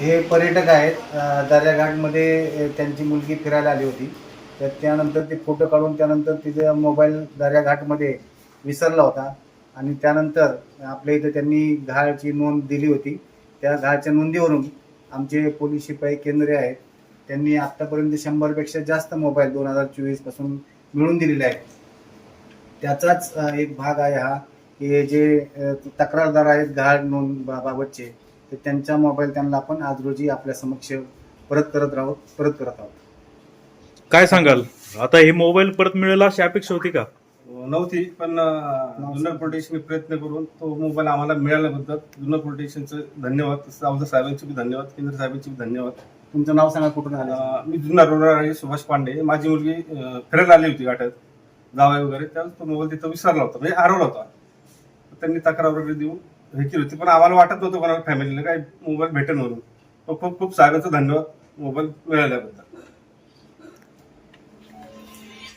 हे पर्यटक आहेत. दर्याघाटमध्ये त्यांची मुलगी फिरायला आली होती. तर त्यानंतर ते फोटो काढून त्यानंतर तिचा मोबाईल दर्याघाटमध्ये विसरला होता. आणि त्यानंतर आपल्या इथं त्यांनी घाळची नोंद दिली होती. त्या घाळच्या नोंदीवरून आमचे पोलीस शिपाई केंद्रे आहेत. त्यांनी आत्तापर्यंत शंभरपेक्षा जास्त मोबाईल दोन हजार चोवीसपासून मिळून दिलेले आहेत. त्याचाच एक भाग आहे हा की जे तक्रारदार आहेत घाळ नोंद बा- बाबतचे तर त्यांचा मोबाईल त्यांना आपण आज रोजी आपल्या समक्ष परत करत राहू परत करत आहोत. काय सांगाल? आता हे मोबाईल परत मिळेल अशी अपेक्षा होती का? नव्हती पण अं, जुन्नर पोलिटिशियनने प्रयत्न करून तो मोबाईल आम्हाला मिळाल्याबद्दल जुन्नर पोलिटिशियनचं धन्यवाद. तसंच आमदार साहेबांचे बी धन्यवाद केंद्र साहेबांचे बी धन्यवाद. तुमचं नाव सांगा कुठून आलं? अं, मी जुन्नर रोडवर आहे सुभाष पांडे. माझी मुलगी अं, फिरायला आली होती गाठ्यात जावाय वगैरे. त्यावेळेस तो मोबाईल तिथं विसरला होता म्हणजे हरवला होता. त्यांनी तक्रार वगैरे देऊन हे केली होती. पण आम्हाला वाटत नव्हतं कोणाला फॅमिलीला काही मोबाईल भेटेल म्हणून. खूप खूप साहेबांचा धन्यवाद. मोबाईल मिळाल्याबद्दल.